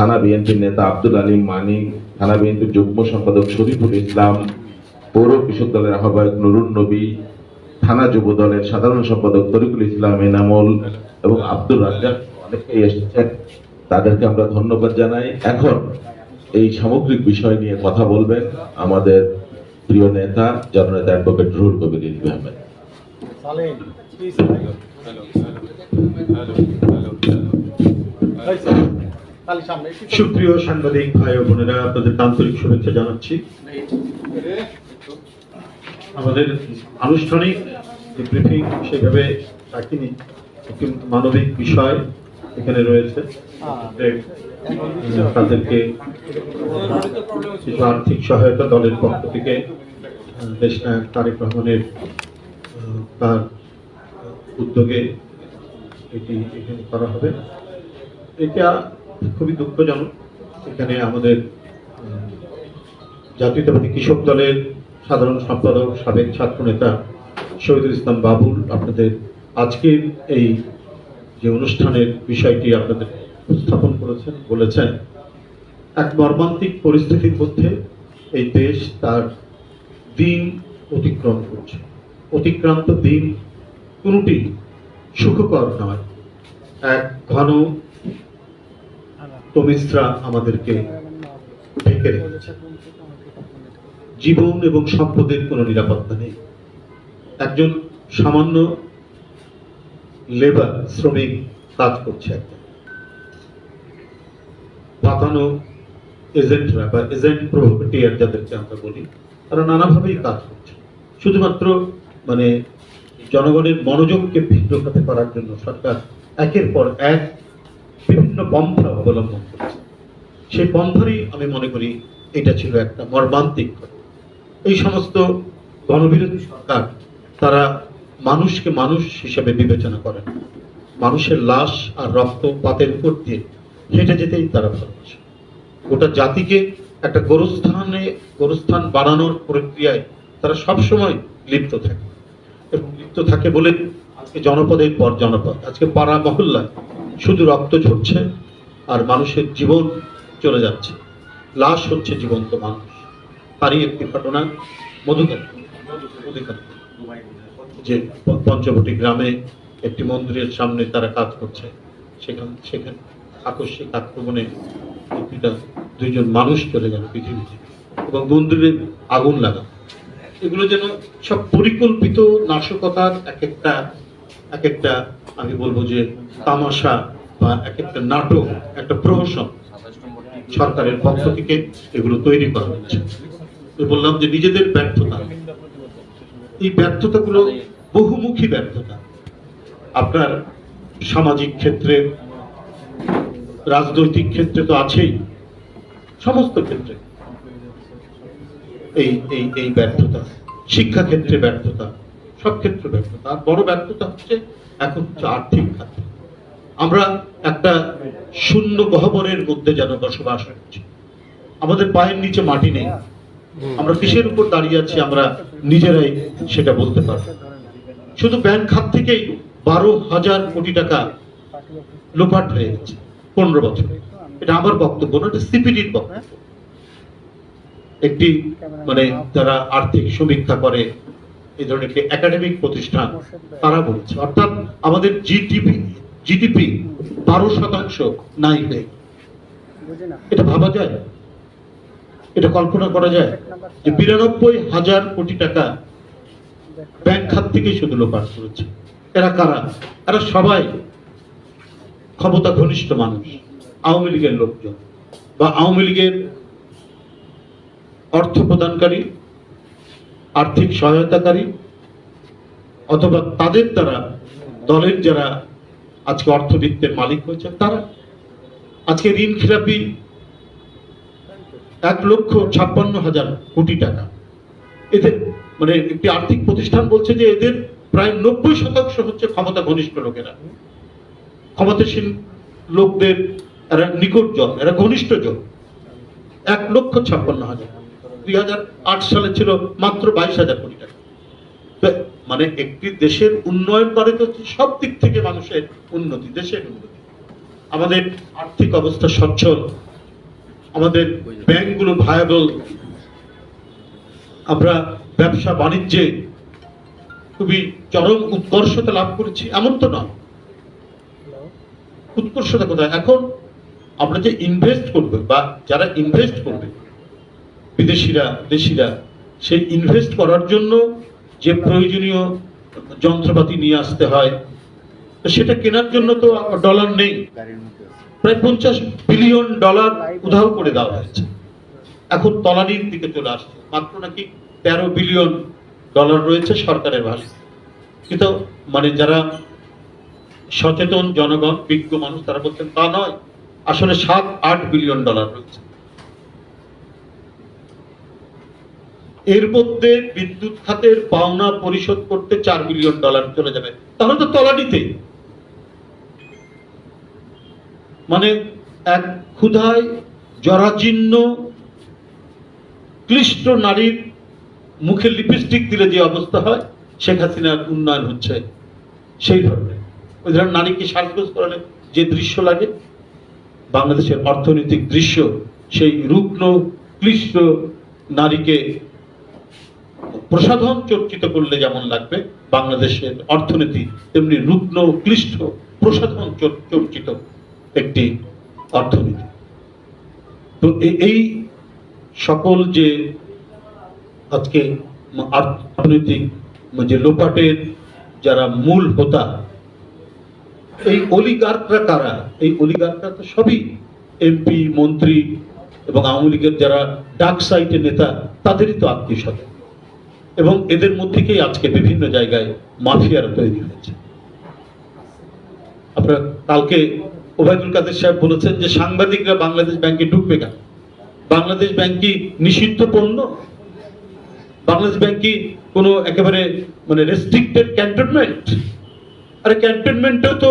থানা বিএনপির নেতা আব্দুল আলিম মানি থানা বিএনপির যুগ্ম সম্পাদক শরীফুল ইসলাম পৌর কৃষক দলের আহ্বায়ক নুরুন নবী থানা যুব দলের সাধারণ সম্পাদক তরিকুল ইসলাম এনামুল এবং আব্দুল রাজ্জাক অনেকেই এসেছেন তাদেরকে আমরা ধন্যবাদ জানাই এখন এই সামগ্রিক বিষয় নিয়ে কথা বলবেন আমাদের প্রিয় নেতা জননেতা অ্যাডভোকেট রুহুল কবির রিজভী আহমেদ প্লিজ খালি সামনে একটু সুপ্রিয় সাংবাদিক ভাই ও বোনেরা আপনাদের আন্তরিক শুভেচ্ছা জানাচ্ছি। আমাদের আনুষ্ঠানিক যে ব্রিফিং সেভাবে রাখিনি মানবিক বিষয় এখানে রয়েছে। তাদেরকে কিছু আর্থিক সহায়তা দলের পক্ষ থেকে আহ, দেশ নায়ক তারেক রহমানের তার উদ্যোগে এটি এখানে করা হবে। এটা খুবই দুঃখজনক। এখানে আমাদের জাতীয়তাবাদী কৃষক দলের সাধারণ সম্পাদক, সাবেক ছাত্রনেতা শহীদুল ইসলাম বাবুল আপনাদের আজকের এই যে অনুষ্ঠানের বিষয়টি আপনাদের উপস্থাপন করেছেন, বলেছেন, এক মর্মান্তিক পরিস্থিতির মধ্যে এই দেশ তার দিন অতিক্রম করছে। অতিক্রান্ত দিন কোনটি সুখকর নয়। এক ঘন তমিশ্রা আমাদেরকে ঢেকে রেখেছে। জীবন এবং সম্পদের কোনো নিরাপত্তা নেই। একজন সামান্য লেবার, শ্রমিক কাজ করছে একটা। পাতানো এজেন্টরা বা এজেন্ট প্রভোকেটিয়ার যাদেরকে আমরা বলি, তারা নানাভাবেই কাজ করছে। শুধুমাত্র মানে জনগণের মনোযোগকে ভিন্নখাতে করার জন্য সরকার একের পর এক বিভিন্ন পন্থা অবলম্বন করেছে। সেই পন্থারই আমি মনে করি এটা ছিল একটা মর্মান্তিক এই সমস্ত গণবিরোধী সরকার, তারা মানুষকে মানুষ হিসেবে বিবেচনা করে না। মানুষের লাশ আর রক্তপাতের উপর দিয়ে হেঁটে যেতেই তারা ভালোবাসে। গোটা জাতিকে একটা গোরস্থানে, গোরস্থান বানানোর প্রক্রিয়ায় তারা সবসময় লিপ্ত থাকে। এবং লিপ্ত থাকে বলে আজকে জনপদের পর জনপদ, আজকে পাড়া মহল্লায় শুধু রক্ত ঝরছে আর মানুষের জীবন চলে যাচ্ছে। লাশ হচ্ছে জীবন্ত মানুষ। তারই একটি ঘটনা মধুকার যে পঞ্চবটি গ্রামে একটি মন্দিরের সামনে তারা কাজ করছে। সেখান, সেখানে আকস্মিক আক্রমণে দুইজন মানুষ চলে গেল পৃথিবীতে এবং মন্দিরে আগুন লাগা এগুলো যেন সব পরিকল্পিত নাশকতার এক একটা এক একটা আমি বলব যে তামাশা বা এক একটা নাটক, একটা প্রহসন সরকারের পক্ষ থেকে এগুলো তৈরি করা হচ্ছে। তো বললাম যে নিজেদের ব্যর্থতা, এই ব্যর্থতাগুলো বহুমুখী ব্যর্থতা। আপনার সামাজিক ক্ষেত্রে, রাজনৈতিক ক্ষেত্রে তো আছেই, সমস্ত ক্ষেত্রে। এই এই এই ব্যর্থতা শিক্ষা ক্ষেত্রে ব্যর্থতা সব ক্ষেত্রে ব্যর্থতা আর বড় ব্যর্থতা হচ্ছে এখন হচ্ছে আর্থিক খাতে। আমরা একটা শূন্য গহ্বরের মধ্যে যেন বসবাস করছি। আমাদের পায়ের নিচে মাটি নেই। আমরা কিসের উপর দাঁড়িয়ে আছি আমরা নিজেরাই সেটা বলতে পারব। শুধু ব্যাংক খাত থেকেই বারো হাজার কোটি টাকা লোপাট হয়ে গেছে পনেরো বছরে। এটা আমার বক্তব্য না, এটা সিপিডির বক্তব্য। একটি মানে যারা আর্থিক সমীক্ষা করে এই ধরনের একটি একাডেমিক প্রতিষ্ঠান তারা বলছে। অর্থাৎ আমাদের জিডিপি জিডিপি বারো শতাংশ নাই নেই এটা ভাবা যায়? এটা কল্পনা করা যায়? যে বিরানব্বই হাজার কোটি টাকা ব্যাংক খাত থেকে শুধু লোপাট করেছে। এরা কারা? এরা সবাই ক্ষমতা ঘনিষ্ঠ মানুষ আওয়ামী লীগের লোকজন বা আওয়ামী লীগের অর্থ প্রদানকারী আর্থিক সহায়তাকারী অথবা তাদের দ্বারা দলের যারা আজকে অর্থবিত্তের মালিক হয়েছে, তারা আজকে ঋণ খেলাপি এক লক্ষ ছাপ্পান্ন হাজার কোটি টাকা। এদের মানে একটি আর্থিক প্রতিষ্ঠান বলছে যে এদের প্রায় নব্বই শতাংশ হচ্ছে ক্ষমতা ঘনিষ্ঠ লোকেরা। ক্ষমতাসীন লোকদের এরা নিকট জন এরা ঘনিষ্ঠ জন এক লক্ষ ছাপ্পান্ন হাজার। দুই হাজার আট সালে ছিল মাত্র বাইশ হাজার কোটি টাকা। মানে একটি দেশের উন্নয়ন করে তো সব দিক থেকে মানুষের উন্নতি, দেশের উন্নতি। আমাদের আর্থিক অবস্থা সচ্ছল, আমাদের ব্যাংকগুলো ভায়াবল, আমরা ব্যবসা বাণিজ্যে খুবই চরম উৎকর্ষতা লাভ করেছি, এমন তো নয়। উৎকর্ষতা কোথায়? এখন আমরা যে ইনভেস্ট করবে বা যারা ইনভেস্ট করবে বিদেশিরা, দেশিরা সেই ইনভেস্ট করার জন্য যে প্রয়োজনীয় যন্ত্রপাতি নিয়ে আসতে হয়, তো সেটা কেনার জন্য তো ডলার নেই। প্রায় পঞ্চাশ বিলিয়ন ডলার উধাও করে দেওয়া হয়েছে। এখন তলানির দিকে চলে আসছে। মাত্র নাকি তেরো বিলিয়ন ডলার রয়েছে সরকারের ভাষায় কিন্তু মানে যারা সচেতন জনগণ, বিজ্ঞ মানুষ, তারা বলছেন তা নয়। আসলে সাত আট বিলিয়ন ডলার রয়েছে। এর মধ্যে বিদ্যুৎ খাতের পাওনা পরিশোধ করতে চার মিলিয়ন ডলার চলে যাবে। তাহলে তো তলানিতে। মানে এক ক্ষুধায় জরাজীর্ণ, ক্লিষ্ট নারীর মুখে লিপস্টিক দিলে যে অবস্থা হয়, শেখ হাসিনার উন্নয়ন হচ্ছে সেই ধরনের। ওই ধরনের নারীকে সাজগোজ করালে যে দৃশ্য লাগে, বাংলাদেশের অর্থনৈতিক দৃশ্য সেই রুগ্ন, ক্লিষ্ট নারীকে প্রসাধন চর্চিত করলে যেমন লাগবে, বাংলাদেশের অর্থনীতি তেমনি রুগ্ন, ক্লিষ্ট প্রসাধন চর্চিত একটি অর্থনীতি। তো এই সকল যে আজকে অর্থনৈতিক যে লোপাটের যারা মূল হোতা, এই অলিগার্করা কারা? এই অলিগার্করা তো সবই এমপি, মন্ত্রী এবং আওয়ামী লীগের যারা ডাক সাইটের নেতা, তাদেরই তো আত্মীয় স্বজন এবং এদের মধ্যে থেকেই আজকে বিভিন্ন জায়গায় মাফিয়ারা তৈরি হয়েছে? আপনারা কালকে ওবায়দুল কাদের সাহেব বলেছেন যে সাংবাদিকরা বাংলাদেশ ব্যাংকে ঢুকবে কেন? বাংলাদেশ ব্যাংক কি নিষিদ্ধ পণ্য বাংলাদেশ ব্যাংক কি কোনো একেবারে মানে রেস্ট্রিক্টেড ক্যান্টনমেন্ট আরে ক্যান্টনমেন্টেও তো